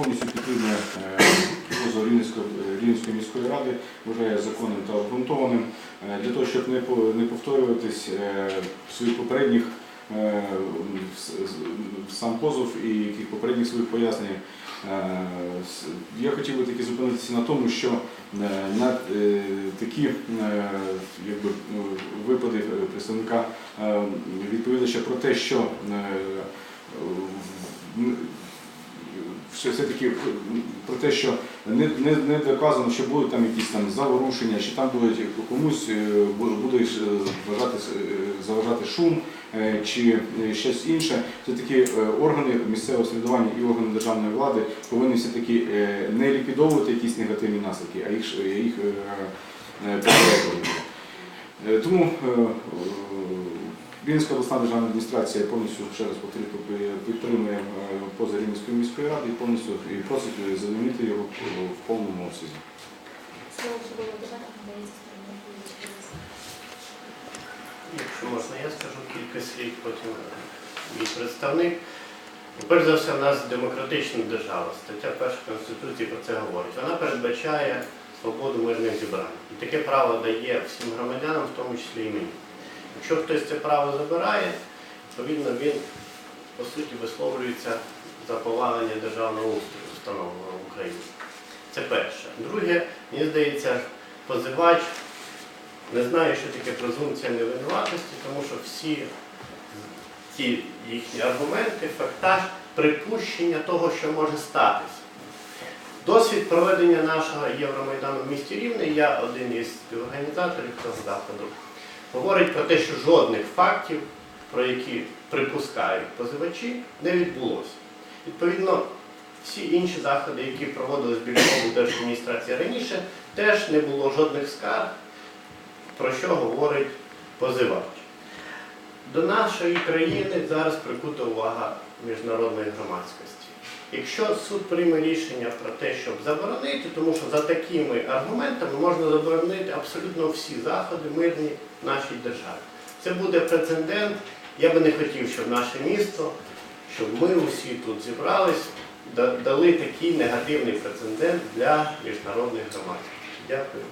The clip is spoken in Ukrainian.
повністю підтримує е, позов Рівненської, Рівненської міської ради, вважає законним та обґрунтованим. Е, Для того, щоб не, по- не повторюватись е, своїх попередніх е, сам позов і яких попередніх своїх пояснень, е, я хотів би таки зупинитися на тому, що е, на е, такі е, якби, е, випади е, представника е, відповідача про те, що е, все- все-таки про те, що не, не, не доказано, що будуть там якісь там заворушення, чи там будуть комусь е, бу- буде е, е, заважати шум е, чи е, щось інше. Все-таки е, органи місцевого самоврядування і органи державної влади повинні все-таки е, не ліквідовувати якісь негативні наслідки, а їх, їх е, е, попереджувати. Е, Тому е, е, обласна державна адміністрація повністю ще раз підтримує е, поза Рівненської міської ради і повністю і просить задовольнити його в- в повному обсязі. Якщо можна, я скажу кілька слів, потім мій представник. Перш за все, в нас демократична держава. Стаття 1 Конституції про це говорить. Вона передбачає свободу мирних зібрань. І таке право дає всім громадянам, в тому числі і мені. Якщо хтось це право забирає, відповідно він по суті висловлюється за повалення державного устрою, встановленого в Україні. Це перше. Друге, мені здається, позивач не знає, що таке презумпція невинуватості, тому що всі ті їхні аргументи, фактаж, припущення того, що може статися. Досвід проведення нашого Євромайдану в місті Рівне, я один із співорганізаторів того заходу, говорить про те, що жодних фактів, про які припускають позивачі, не відбулося. Відповідно, всі інші заходи, які проводились біля держадміністрації раніше, теж не було жодних скарг, про що говорить позивач. До нашої країни зараз прикута увага міжнародної громадськості. Якщо суд прийме рішення про те, щоб заборонити, тому що за такими аргументами можна заборонити абсолютно всі заходи мирні в нашій державі. Це буде прецедент. Я би не хотів, щоб наше місто, щоб ми усі тут зібрались, дали такий негативний прецедент для міжнародних громадських. Дякую.